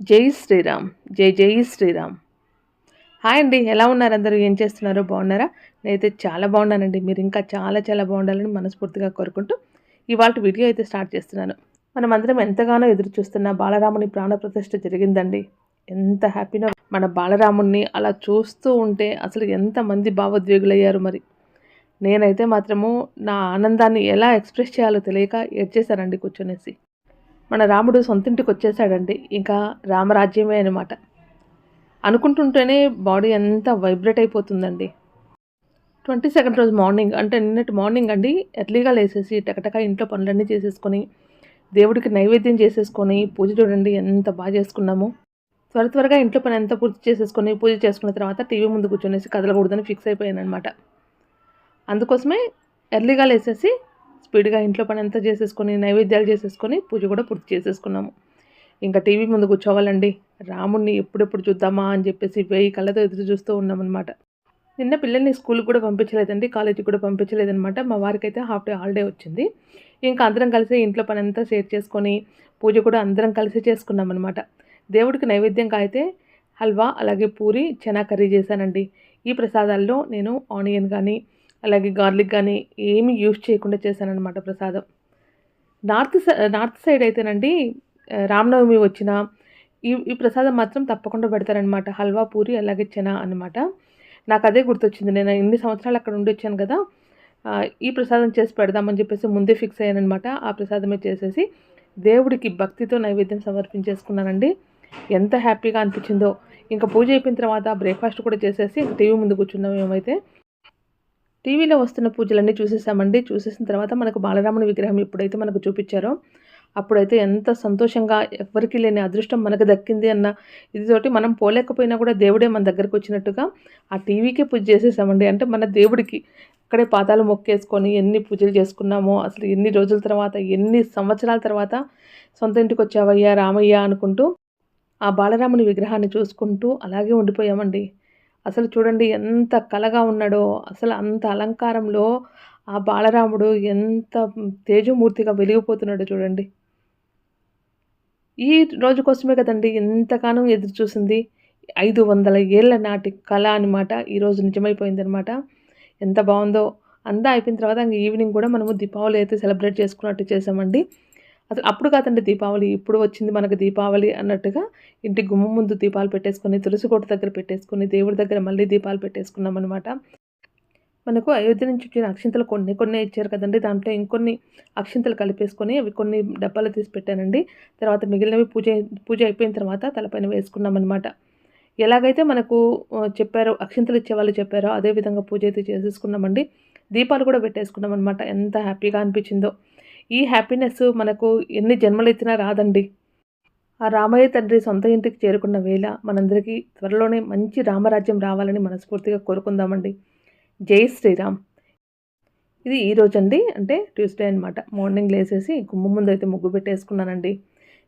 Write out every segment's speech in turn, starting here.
జై శ్రీరామ్ జై జై శ్రీరామ్. హాయ్ అండి ఎలా ఉన్నారు అందరూ? ఏం చేస్తున్నారు? బాగున్నారా? నేనైతే చాలా బాగున్నానండి. మీరు ఇంకా చాలా చాలా బాగుండాలని మనస్ఫూర్తిగా కోరుకుంటూ ఇవాళ వీడియో అయితే స్టార్ట్ చేస్తున్నాను. మనం అందరం ఎంతగానో ఎదురు చూస్తున్న బాలరాముని ప్రాణప్రతిష్ఠ జరిగిందండి. ఎంత హ్యాపీనో మన బాలరాముణ్ణి అలా చూస్తూ ఉంటే అసలు ఎంతమంది భావోద్వేగులయ్యారు మరి. నేనైతే మాత్రము నా ఆనందాన్ని ఎలా ఎక్స్ప్రెస్ చేయాలో తెలియక ఏడ్చేశానండి కూర్చొనేసి. మన రాముడు సొంతింటికి వచ్చేసాడండి. ఇంకా రామరాజ్యమే అనమాట అనుకుంటుంటేనే బాడీ ఎంత వైబ్రేట్ అయిపోతుందండి. ట్వంటీ సెకండ్ రోజు మార్నింగ్ అంటే నిన్నటి మార్నింగ్ అండి ఎర్లీగా లేసేసి టకటక ఇంట్లో పనులన్నీ చేసేసుకొని దేవుడికి నైవేద్యం చేసేసుకొని పూజ చూడండి ఎంత బాగా చేసుకున్నాము. త్వర త్వరగా ఇంట్లో పని ఎంత పూర్తి చేసేసుకొని పూజ చేసుకున్న తర్వాత టీవీ ముందు కూర్చొనేసి కదలకూడదని ఫిక్స్ అయిపోయాను అనమాట అందుకోసమే ఎర్లీగా లేసేసి స్పీడ్గా ఇంట్లో పని అంతా చేసేసుకొని నైవేద్యాలు చేసేసుకొని పూజ కూడా పూర్తి చేసేసుకున్నాము. ఇంకా టీవీ ముందు కూర్చోవాలండి. రాముణ్ణి ఎప్పుడెప్పుడు చూద్దామా అని చెప్పేసి వెయ్యి కళ్ళతో ఎదురు చూస్తూ ఉన్నామన్నమాట. నిన్న పిల్లల్ని స్కూల్కి కూడా పంపించలేదండి కాలేజీకి కూడా పంపించలేదనమాట మా వారికి అయితే హాఫ్ డే హాలిడే వచ్చింది. ఇంకా అందరం కలిసి ఇంట్లో పని అంతా షేర్ చేసుకొని పూజ కూడా అందరం కలిసి చేసుకున్నాం అనమాట దేవుడికి నైవేద్యంగా అయితే హల్వా అలాగే పూరి చెనా కర్రీ చేశానండి. ఈ ప్రసాదాల్లో నేను ఆనియన్ కానీ అలాగే గార్లిక్ కానీ ఏమీ యూజ్ చేయకుండా చేశానన్నమాట ప్రసాదం. నార్త్ నార్త్ సైడ్ అయితేనండి రామనవమి వచ్చిన ఈ ఈ ప్రసాదం మాత్రం తప్పకుండా పెడతారనమాట హల్వా పూరి అలాగే చెన అనమాట నాకు అదే గుర్తొచ్చింది. నేను ఎన్ని సంవత్సరాలు అక్కడ ఉండి వచ్చాను కదా ఈ ప్రసాదం చేసి పెడదామని చెప్పేసి ముందే ఫిక్స్ అయ్యానమాట ఆ ప్రసాదమే చేసేసి దేవుడికి భక్తితో నైవేద్యం సమర్పించేసుకున్నానండి. ఎంత హ్యాపీగా అనిపించిందో. ఇంకా పూజ అయిపోయిన తర్వాత బ్రేక్ఫాస్ట్ కూడా చేసేసి టీవీ ముందు కూర్చున్నాం ఏమైతే టీవీలో వస్తున్న పూజలన్నీ చూసేసామండి. చూసేసిన తర్వాత మనకు బాలరాముని విగ్రహం ఎప్పుడైతే మనకు చూపించారో అప్పుడైతే ఎంత సంతోషంగా ఎవరికి లేని అదృష్టం మనకు దక్కింది అన్న ఇదితోటి మనం పోలేకపోయినా కూడా దేవుడే మన దగ్గరకు వచ్చినట్టుగా ఆ టీవీకే పూజ చేసేసామండి. అంటే మన దేవుడికి అక్కడే పాదాలు మొక్కేసుకొని ఎన్ని పూజలు చేసుకున్నామో అసలు ఎన్ని రోజుల తర్వాత ఎన్ని సంవత్సరాల తర్వాత సొంత ఇంటికి వచ్చావయ్యా రామయ్య అనుకుంటూ ఆ బాలరాముని విగ్రహాన్ని చూసుకుంటూ అలాగే ఉండిపోయామండి. అసలు చూడండి ఎంత కలగా ఉన్నాడో అసలు అంత అలంకారంలో ఆ బాలరాముడు ఎంత తేజమూర్తిగా వెలిగిపోతున్నాడో చూడండి. ఈ రోజు కోసమే కదండి ఎంతగానో ఎదురు చూసింది. ఐదు వందల ఏళ్ళ నాటి కళ అనమాట ఈరోజు నిజమైపోయిందనమాట ఎంత బాగుందో. అంతా అయిపోయిన తర్వాత ఇంక ఈవినింగ్ కూడా మనము దీపావళి అయితే సెలబ్రేట్ చేసుకున్నట్టు చేసామండి అసలు అప్పుడు కాదండి దీపావళి ఇప్పుడు వచ్చింది మనకు దీపావళి అన్నట్టుగా ఇంటి గుమ్మ ముందు దీపాలు పెట్టేసుకొని తులసి కోట దగ్గర పెట్టేసుకొని దేవుడి దగ్గర మళ్ళీ దీపాలు పెట్టేసుకున్నాం అనమాట మనకు అయోధ్య నుంచి వచ్చిన అక్షింతలు కొన్ని కొన్ని ఇచ్చారు కదండి. దాంట్లో ఇంకొన్ని అక్షింతలు కలిపేసుకొని అవి కొన్ని డబ్బాలు తీసి పెట్టానండి. తర్వాత మిగిలినవి పూజ పూజ అయిపోయిన తర్వాత తలపైన వేసుకున్నాం అనమాట ఎలాగైతే మనకు చెప్పారో అక్షింతలు ఇచ్చే వాళ్ళు చెప్పారో అదే విధంగా పూజ అయితే చేసేసుకున్నామండి. దీపాలు కూడా పెట్టేసుకున్నాం అనమాట ఎంత హ్యాపీగా అనిపించిందో. ఈ హ్యాపీనెస్ మనకు ఎన్ని జన్మలు ఎత్తినా రాదండి. ఆ రామయ్య తండ్రి సొంత ఇంటికి చేరుకున్న వేళ మనందరికీ త్వరలోనే మంచి రామరాజ్యం రావాలని మనస్ఫూర్తిగా కోరుకుందామండి. జై శ్రీరామ్. ఇది ఈ అండి అంటే ట్యూస్డే అనమాట మార్నింగ్ లేసేసి గుమ్మ ముందు అయితే ముగ్గు పెట్టేసుకున్నానండి.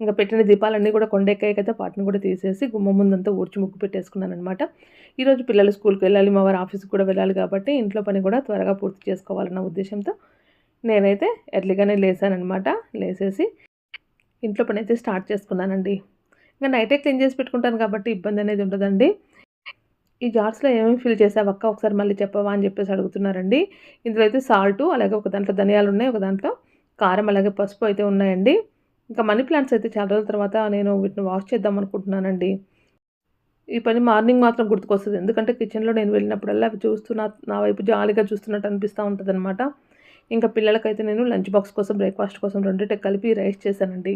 ఇంకా పెట్టిన దీపాలన్నీ కూడా కొండెక్కాయి కదా వాటిని కూడా తీసేసి గుమ్మ ముందంతా ఊడ్చి ముగ్గు పెట్టేసుకున్నాను అనమాట ఈరోజు పిల్లలు స్కూల్కి వెళ్ళాలి మా వారు ఆఫీస్కి కూడా వెళ్ళాలి కాబట్టి ఇంట్లో పని కూడా త్వరగా పూర్తి చేసుకోవాలన్న ఉద్దేశంతో నేనైతే ఎర్లీగానే లేసానమాట లేసేసి ఇంట్లో పని అయితే స్టార్ట్ చేసుకున్నానండి. ఇంకా నైటే క్లీన్ చేసి పెట్టుకుంటాను కాబట్టి ఇబ్బంది అనేది ఉండదండి. ఈ జార్స్లో ఏమేమి ఫిల్ చేసావు అక్క? ఒకసారి మళ్ళీ చెప్పవా అని చెప్పేసి అడుగుతున్నారండి. ఇందులో అయితే సాల్ట్ అలాగే ఒక దాంట్లో ధనియాలు ఉన్నాయి ఒక దాంట్లో కారం అలాగే పసుపు అయితే ఉన్నాయండి. ఇంకా మనీ ప్లాంట్స్ అయితే చాలా రోజుల తర్వాత నేను వీటిని వాష్ చేద్దాం అనుకుంటున్నానండి. ఈ పని మార్నింగ్ మాత్రం గుర్తుకొస్తుంది. ఎందుకంటే కిచెన్లో నేను వెళ్ళినప్పుడల్లా అవి చూస్తున్న నా నా వైపు జాలీగా చూస్తున్నట్టు అనిపిస్తూ ఉంటుంది అనమాట ఇంకా పిల్లలకైతే నేను లంచ్ బాక్స్ కోసం బ్రేక్ఫాస్ట్ కోసం రెండింటి కలిపి రైస్ చేశానండి.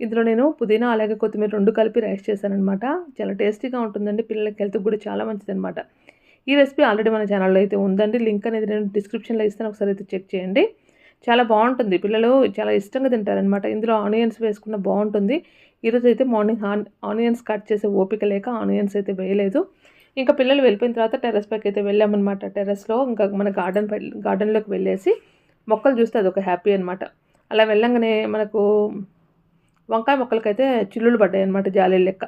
ఇందులో నేను పుదీనా అలాగే కొత్తిమీర రెండు కలిపి రైస్ చేశానమాట చాలా టేస్టీగా ఉంటుందండి పిల్లలకి హెల్త్ కూడా చాలా మంచిది అనమాట ఈ రెసిపీ ఆల్రెడీ మన ఛానల్లో అయితే ఉందండి లింక్ అనేది నేను డిస్క్రిప్షన్లో ఇస్తాను ఒకసారి అయితే చెక్ చేయండి. చాలా బాగుంటుంది పిల్లలు చాలా ఇష్టంగా తింటారనమాట ఇందులో ఆనియన్స్ వేసుకున్న బాగుంటుంది. ఈరోజు అయితే మార్నింగ్ ఆనియన్స్ కట్ చేసే ఓపిక లేక ఆనియన్స్ అయితే వేయలేదు. ఇంకా పిల్లలు వెళ్ళిపోయిన తర్వాత టెర్రస్ పైకి అయితే వెళ్ళామన్నమాట. టెర్రస్లో ఇంకా మన గార్డెన్ గార్డెన్లోకి వెళ్ళేసి మొక్కలు చూస్తే అదొక హ్యాపీ అనమాట అలా వెళ్ళంగానే మనకు వంకాయ మొక్కలకైతే చిల్లులు పడ్డాయి అనమాట జాలి లెక్క.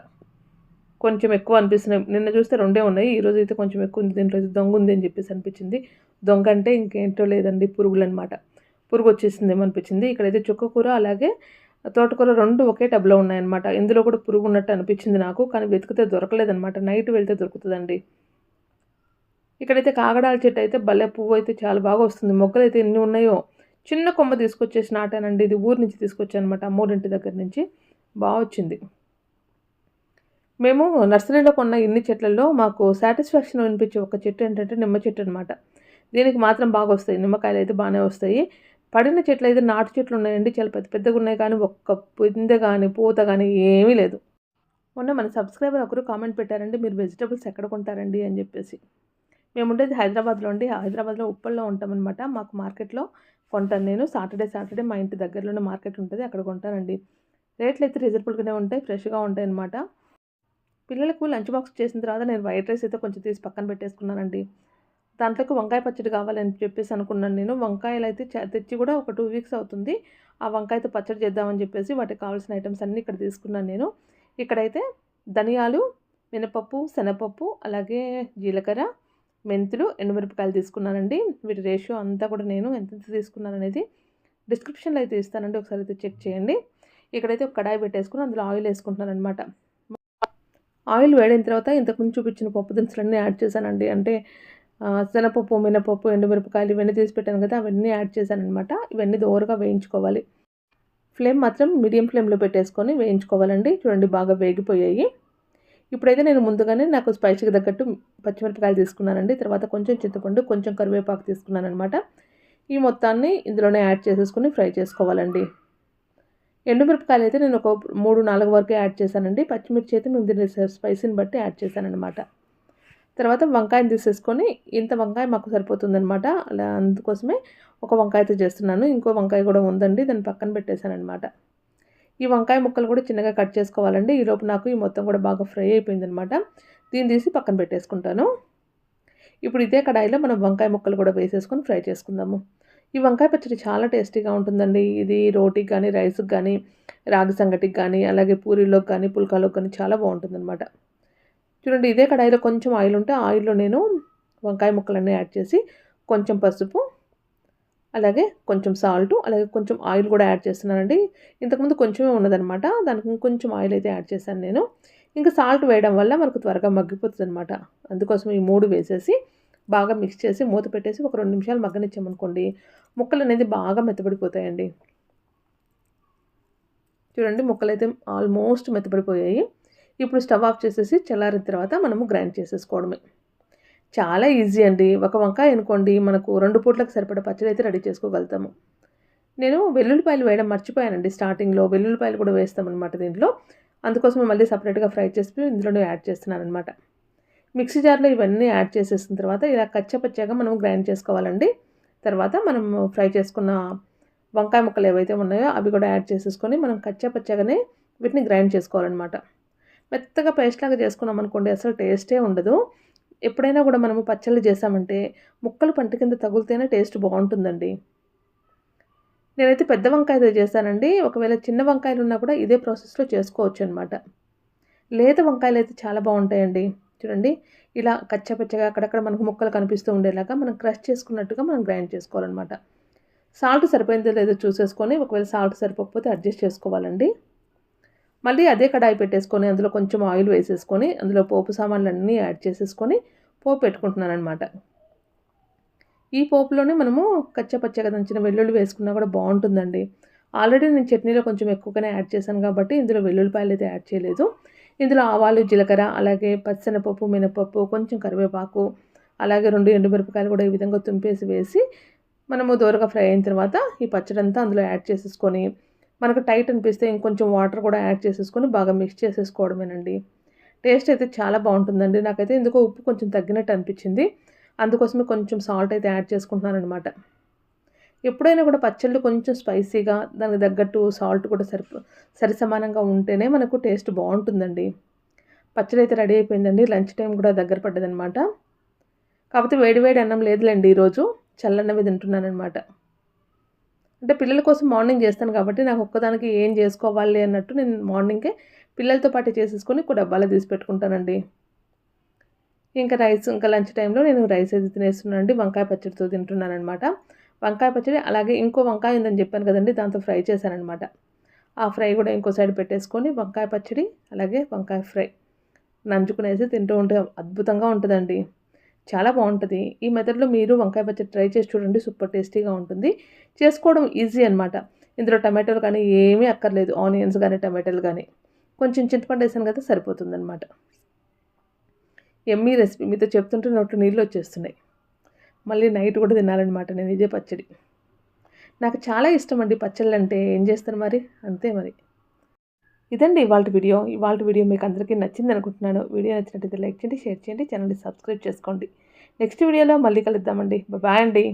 కొంచెం ఎక్కువ అనిపిస్తున్నాయి. నిన్న చూస్తే రెండే ఉన్నాయి. ఈరోజు అయితే కొంచెం ఎక్కువ ఉంది. దీంట్లో దొంగ ఉంది అని చెప్పేసి అనిపించింది. దొంగ అంటే ఇంకేంటో లేదండి. పురుగులు అనమాట పురుగు వచ్చేసిందేమో అనిపించింది. ఇక్కడైతే చుక్కకూర అలాగే తోటకూర రెండు ఒకే టబ్లో ఉన్నాయన్నమాట ఇందులో కూడా పురుగు ఉన్నట్టు అనిపించింది నాకు. కానీ వెతికితే దొరకలేదన్నమాట. నైట్ వెళ్తే దొరుకుతుందండి. ఇక్కడైతే కాగడాల చెట్టు అయితే భలే పువ్వు అయితే చాలా బాగా వస్తుంది. మొగ్గలు అయితే ఎన్ని ఉన్నాయో చిన్న కొమ్మ తీసుకొచ్చేసి నాటానండి. ఇది ఊరు నుంచి తీసుకొచ్చాను అనమాట అమ్మోరింటి దగ్గర నుంచి. బాగా వచ్చింది. మేము నర్సరీలో కొన్న ఇన్ని చెట్లలో మాకు సాటిస్ఫాక్షన్ అనిపించే ఒక చెట్టు ఏంటంటే నిమ్మ చెట్టు అనమాట దీనికి మాత్రం బాగా వస్తాయి. నిమ్మకాయలు అయితే బాగానే వస్తాయి. పడిన చెట్లు అయితే నాటు చెట్లు ఉన్నాయండి. చాలా పెద్ద పెద్దగా ఉన్నాయి కానీ ఒక్క పిందె కానీ పూత కానీ ఏమీ లేదు. మొన్న మన సబ్స్క్రైబర్ ఒకరు కామెంట్ పెట్టారండి మీరు వెజిటబుల్స్ ఎక్కడ కొంటారండి? అని చెప్పేసి. మేము ఉండేది హైదరాబాద్లో అండి. హైదరాబాద్లో ఉప్పల్లో ఉంటామన్నమాట. మాకు మార్కెట్లో కొంటాను నేను. సాటర్డే సాటర్డే మా ఇంటి దగ్గరలోనే మార్కెట్ ఉంటుంది. అక్కడ కొంటానండి. రేట్లు అయితే రీజనబుల్గానే ఉంటాయి. ఫ్రెష్గా ఉంటాయి అన్నమాట పిల్లలకు లంచ్ బాక్స్ చేసిన తర్వాత నేను వైట్ రైస్ అయితే కొంచెం తీసి పక్కన పెట్టేసుకున్నానండి. దాంట్లోకి వంకాయ పచ్చడి కావాలని చెప్పేసి అనుకున్నాను నేను. వంకాయలు అయితే తెచ్చి కూడా ఒక టూ వీక్స్ అవుతుంది. ఆ వంకాయతో పచ్చడి చేద్దామని చెప్పేసి వాటికి కావాల్సిన ఐటమ్స్ అన్నీ ఇక్కడ తీసుకున్నాను నేను. ఇక్కడైతే ధనియాలు మినపప్పు శనగపప్పు అలాగే జీలకర్ర మెంతులు ఎండుమిరపకాయలు తీసుకున్నానండి. వీటి రేషియో అంతా కూడా నేను ఎంత తీసుకున్నాను అనేది డిస్క్రిప్షన్లో అయితే ఇస్తానండి. ఒకసారి అయితే చెక్ చేయండి. ఇక్కడైతే ఒక కడాయి పెట్టేసుకుని అందులో ఆయిల్ వేసుకుంటున్నాను అనమాట ఆయిల్ వేడిన తర్వాత ఇంతకుముందు చూపించిన పప్పు దినుసులన్నీ యాడ్ చేశానండి. అంటే శనపప్పు మినపప్పు ఎండుమిరపకాయలు ఇవన్నీ తీసి పెట్టాను కదా అవన్నీ యాడ్ చేశానమాట అనమాట ఇవన్నీ దోరగా వేయించుకోవాలి. ఫ్లేమ్ మాత్రం మీడియం ఫ్లేమ్లో పెట్టేసుకొని వేయించుకోవాలండి. చూడండి బాగా వేగిపోయాయి. ఇప్పుడైతే నేను ముందుగానే నాకు స్పైసీకి తగ్గట్టు పచ్చిమిరపకాయలు తీసుకున్నానండి. తర్వాత కొంచెం చింతపండు కొంచెం కరివేపాకు తీసుకున్నాను అనమాట ఈ మొత్తాన్ని ఇందులోనే యాడ్ చేసేసుకుని ఫ్రై చేసుకోవాలండి. ఎండుమిరపకాయలు అయితే నేను ఒక మూడు నాలుగు వరకు యాడ్ చేశానండి. పచ్చిమిర్చి అయితే మేము దీన్ని స్పైసీని బట్టి యాడ్ చేశానమాట తర్వాత వంకాయని తీసేసుకొని ఇంత వంకాయ మాకు సరిపోతుందనమాట అలా అందుకోసమే ఒక వంకాయతో చేస్తున్నాను. ఇంకో వంకాయ కూడా ఉందండి. దాన్ని పక్కన పెట్టేశానమాట ఈ వంకాయ ముక్కలు కూడా చిన్నగా కట్ చేసుకోవాలండి. ఈలోపు నాకు ఈ మొత్తం కూడా బాగా ఫ్రై అయిపోయిందనమాట దీన్ని తీసి పక్కన పెట్టేసుకుంటాను. ఇప్పుడు ఇదే కడాయిలో మనం వంకాయ ముక్కలు కూడా వేసేసుకొని ఫ్రై చేసుకుందాము. ఈ వంకాయ పచ్చడి చాలా టేస్టీగా ఉంటుందండి. ఇది రోటీకి కానీ రైస్కి కానీ రాగి సంగటికి కానీ అలాగే పూరీలోకి కానీ పుల్కాలోకి కానీ చాలా బాగుంటుందన్నమాట. చూడండి ఇదే కడాయిలో కొంచెం ఆయిల్ ఉంటే ఆయిల్లో నేను వంకాయ ముక్కలన్నీ యాడ్ చేసి కొంచెం పసుపు అలాగే కొంచెం సాల్ట్ అలాగే కొంచెం ఆయిల్ కూడా యాడ్ చేస్తున్నానండి. ఇంతకుముందు కొంచెమే ఉన్నదనమాట దానికి ఇంకొంచెం ఆయిల్ అయితే యాడ్ చేశాను నేను. ఇంకా సాల్ట్ వేయడం వల్ల మనకు త్వరగా మగ్గిపోతుంది అనమాట అందుకోసం ఈ మూడు వేసేసి బాగా మిక్స్ చేసి మూత పెట్టేసి ఒక రెండు నిమిషాలు మగ్గనిచ్చామనుకోండి ముక్కలు అనేది బాగా మెత్తబడిపోతాయండి. చూడండి ముక్కలు అయితే ఆల్మోస్ట్ మెత్తబడిపోయాయి. ఇప్పుడు స్టవ్ ఆఫ్ చేసేసి చల్లారిన తర్వాత మనము గ్రైండ్ చేసేసుకోవడమే. చాలా ఈజీ అండి. ఒక వంకాయ అనుకోండి మనకు రెండు పూట్లకు సరిపడా పచ్చడి అయితే రెడీ చేసుకోగలుగుతాము. నేను వెల్లుల్లిపాయలు వేయడం మర్చిపోయానండి స్టార్టింగ్లో వెల్లుల్లిపాయలు కూడా వేస్తామన్నమాట దీంట్లో. అందుకోసమే మళ్ళీ సపరేట్గా ఫ్రై చేసి ఇందులోనే యాడ్ చేస్తున్నాను అనమాట మిక్సీ జార్లో ఇవన్నీ యాడ్ చేసేసిన తర్వాత ఇలా కచ్చపచ్చగా మనం గ్రైండ్ చేసుకోవాలండి. తర్వాత మనం ఫ్రై చేసుకున్న వంకాయ ముక్కలు ఏవైతే ఉన్నాయో అవి కూడా యాడ్ చేసేసుకొని మనం కచ్చపచ్చగానే వీటిని గ్రైండ్ చేసుకోవాలన్నమాట. మెత్తగా పేస్ట్ లాగా చేసుకున్నాం అనుకోండి అసలు టేస్టే ఉండదు. ఎప్పుడైనా కూడా మనము పచ్చళ్ళు చేసామంటే ముక్కలు పంట కింద తగులుతేనే టేస్ట్ బాగుంటుందండి. నేనైతే పెద్ద వంకాయతో చేశానండి. ఒకవేళ చిన్న వంకాయలు ఉన్నా కూడా ఇదే ప్రాసెస్లో చేసుకోవచ్చు అనమాట లేత వంకాయలు అయితే చాలా బాగుంటాయండి. చూడండి ఇలా కచ్చపచ్చగా అక్కడక్కడ మనకు ముక్కలు కనిపిస్తూ ఉండేలాగా మనం క్రష్ చేసుకున్నట్టుగా మనం గ్రైండ్ చేసుకోవాలన్నమాట. సాల్ట్ సరిపోయిందో లేదో చూసేసుకొని ఒకవేళ సాల్ట్ సరిపోకపోతే అడ్జస్ట్ చేసుకోవాలండి. మళ్ళీ అదే కడాయి పెట్టేసుకొని అందులో కొంచెం ఆయిల్ వేసేసుకొని అందులో పోపు సామాన్లు అన్నీ యాడ్ చేసేసుకొని పోపు పెట్టుకుంటున్నాను అనమాట ఈ పోపులోనే మనము కచ్చపచ్చగా దంచిన వెల్లుల్లి వేసుకున్నా కూడా బాగుంటుందండి. ఆల్రెడీ నేను చట్నీలో కొంచెం ఎక్కువగానే యాడ్ చేశాను కాబట్టి ఇందులో వెల్లుల్లిపాయలు అయితే యాడ్ చేయలేదు. ఇందులో ఆవాలు జీలకర్ర అలాగే పచ్చనపప్పు మినపప్పు కొంచెం కరివేపాకు అలాగే రెండు ఎండుమిరపకాయలు కూడా ఈ విధంగా తుంపేసి వేసి మనము దూరగా ఫ్రై అయిన తర్వాత ఈ పచ్చడి అంతా అందులో యాడ్ చేసేసుకొని మనకు టైట్ అనిపిస్తే ఇంకొంచెం వాటర్ కూడా యాడ్ చేసేసుకొని బాగా మిక్స్ చేసేసుకోవడమేనండి. టేస్ట్ అయితే చాలా బాగుంటుందండి. నాకైతే ఎందుకో ఉప్పు కొంచెం తగ్గినట్టు అనిపించింది. అందుకోసమే కొంచెం సాల్ట్ అయితే యాడ్ చేసుకుంటున్నాను అనమాట ఎప్పుడైనా కూడా పచ్చళ్ళు కొంచెం స్పైసీగా దానికి తగ్గట్టు సాల్ట్ కూడా సరి సరి సమానంగా ఉంటేనే మనకు టేస్ట్ బాగుంటుందండి. పచ్చడి అయితే రెడీ అయిపోయిందండి. లంచ్ టైం కూడా దగ్గర పడ్డదనమాట కాకపోతే వేడివేడి అన్నం లేదులేండి ఈరోజు. చల్లన్నవి తింటున్నానమాట అంటే పిల్లల కోసం మార్నింగ్ చేస్తాను కాబట్టి నాకు ఒక్కదానికి ఏం చేసుకోవాలి అన్నట్టు నేను మార్నింగే పిల్లలతో పాటు చేసేసుకొని ఒక డబ్బాలో తీసి పెట్టుకుంటానండి. ఇంకా రైస్ ఇంకా లంచ్ టైంలో నేను రైస్ అయితే తినేస్తున్నానండి. వంకాయ పచ్చడితో తింటున్నాను అనమాట వంకాయ పచ్చడి అలాగే ఇంకో వంకాయ ఉందని చెప్పాను కదండి దాంతో ఫ్రై చేశానమాట ఆ ఫ్రై కూడా ఇంకో సైడ్ పెట్టేసుకొని వంకాయ పచ్చడి అలాగే వంకాయ ఫ్రై నంచుకునేసి తింటూ ఉంటే అద్భుతంగా ఉంటుందండి. చాలా బాగుంటుంది. ఈ మెథడ్లో మీరు వంకాయ పచ్చడి ట్రై చేసి చూడండి సూపర్ టేస్టీగా ఉంటుంది. చేసుకోవడం ఈజీ అనమాట ఇందులో టమాటోలు కానీ ఏమీ అక్కర్లేదు. ఆనియన్స్ కానీ టమాటోలు కానీ. కొంచెం చింతపండు వేసాను కదా సరిపోతుంది అనమాట ఎమ్మీ రెసిపీ. మీతో చెప్తుంటే నోట్లో నీళ్ళు వచ్చేస్తున్నాయి. మళ్ళీ నైట్ కూడా తినాలన్నమాట నేను ఇదే పచ్చడి. నాకు చాలా ఇష్టం అండి పచ్చళ్ళు అంటే ఏం చేస్తాను మరి? అంతే మరి. ఇదండి ఇవాళ వీడియో. ఇవాళ వీడియో మీకు అందరికీ నచ్చింది అనుకుంటున్నాను. వీడియో నచ్చినట్టయితే లైక్ చేయండి షేర్ చేయండి ఛానల్ని సబ్స్క్రైబ్ చేసుకోండి. నెక్స్ట్ వీడియోలో మళ్ళీ కలుద్దామండి. బాయ్ అండి.